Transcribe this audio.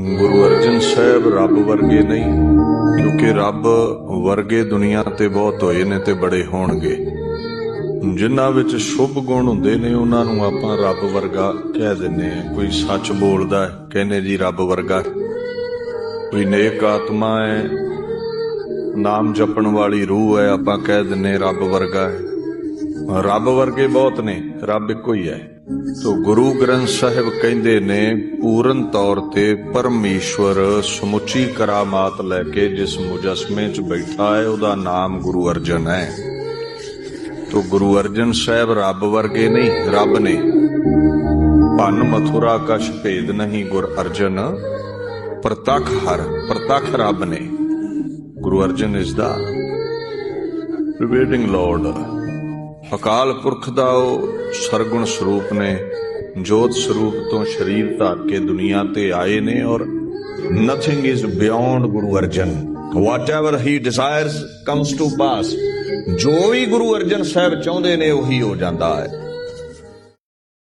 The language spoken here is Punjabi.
ਗੁਰੂ ਅਰਜਨ ਸਾਹਿਬ ਰੱਬ ਵਰਗੇ ਨਹੀਂ, ਕਿਉਂਕਿ ਰੱਬ ਵਰਗੇ ਦੁਨੀਆ ਤੇ ਬਹੁਤ ਹੋਏ ਨੇ ਤੇ ਬੜੇ ਹੋਣਗੇ। ਜਿਨ੍ਹਾਂ ਵਿੱਚ ਸ਼ੁਭ ਗੁਣ ਹੁੰਦੇ ਨੇ, ਉਹਨਾਂ ਨੂੰ ਆਪਾਂ ਰੱਬ ਵਰਗਾ ਕਹਿ ਦਿੰਨੇ ਆ ਕੋਈ ਸੱਚ ਬੋਲਦਾ ਕਹਿੰਦੇ ਜੀ ਰੱਬ ਵਰਗਾ। ਕੋਈ ਨੇਕ ਆਤਮਾ ਹੈ, ਨਾਮ ਜਪਣ ਵਾਲੀ ਰੂਹ ਹੈ, ਆਪਾਂ ਕਹਿ ਦਿੰਨੇ ਰੱਬ ਵਰਗਾ ਹੈ। ਰੱਬ ਵਰਗੇ ਬਹੁਤ ਨੇ, ਰੱਬ ਇੱਕੋ ਹੀ ਹੈ। ਸੋ ਗੁਰੂ ਗ੍ਰੰਥ ਸਾਹਿਬ ਕਹਿੰਦੇ ਨੇ, ਪੂਰਨ ਤੌਰ ਤੇ ਪਰਮੇਸ਼ਵਰ ਸਮੁੱਚੀ ਕਰਾਮਾਤ ਲੈ ਕੇ ਜਿਸ ਮੁਜਸਮੇ 'ਚ ਬੈਠਾ ਹੈ, ਉਹਦਾ ਨਾਮ ਗੁਰੂ ਅਰਜਨ ਹੈ। ਤੋ ਗੁਰੂ ਅਰਜਨ ਸਾਹਿਬ ਰੱਬ ਵਰਗੇ ਨਹੀਂ, ਰੱਬ ਨੇ। ਭਨ ਮਥੁਰਾ ਕਛ ਭੇਦ ਨਹੀਂ ਗੁਰ ਅਰਜਨ, ਪ੍ਰਤਖ ਹਰ, ਪ੍ਰਤਖ ਰੱਬ ਨੇ। ਗੁਰੂ ਅਰਜਨ ਇਸ ਦਾ ਪ੍ਰੀਵੇਡਿੰਗ ਲਾਰਡ ਅਕਾਲ ਪੁਰਖ ਦਾ ਉਹ ਸਰਗੁਣ ਸਰੂਪ ਨੇ, ਜੋਤ ਸਰੂਪ ਤੋਂ ਸ਼ਰੀਰ ਧਾਰ ਕੇ ਦੁਨੀਆ ਤੇ ਆਏ ਨੇ ਔਰ nothing is beyond Guru Arjan. Whatever he desires comes to pass ਜੋ ਵੀ ਗੁਰੂ ਅਰਜਨ ਸਾਹਿਬ ਚਾਹੁੰਦੇ ਨੇ, ਉਹੀ ਹੋ ਜਾਂਦਾ ਹੈ।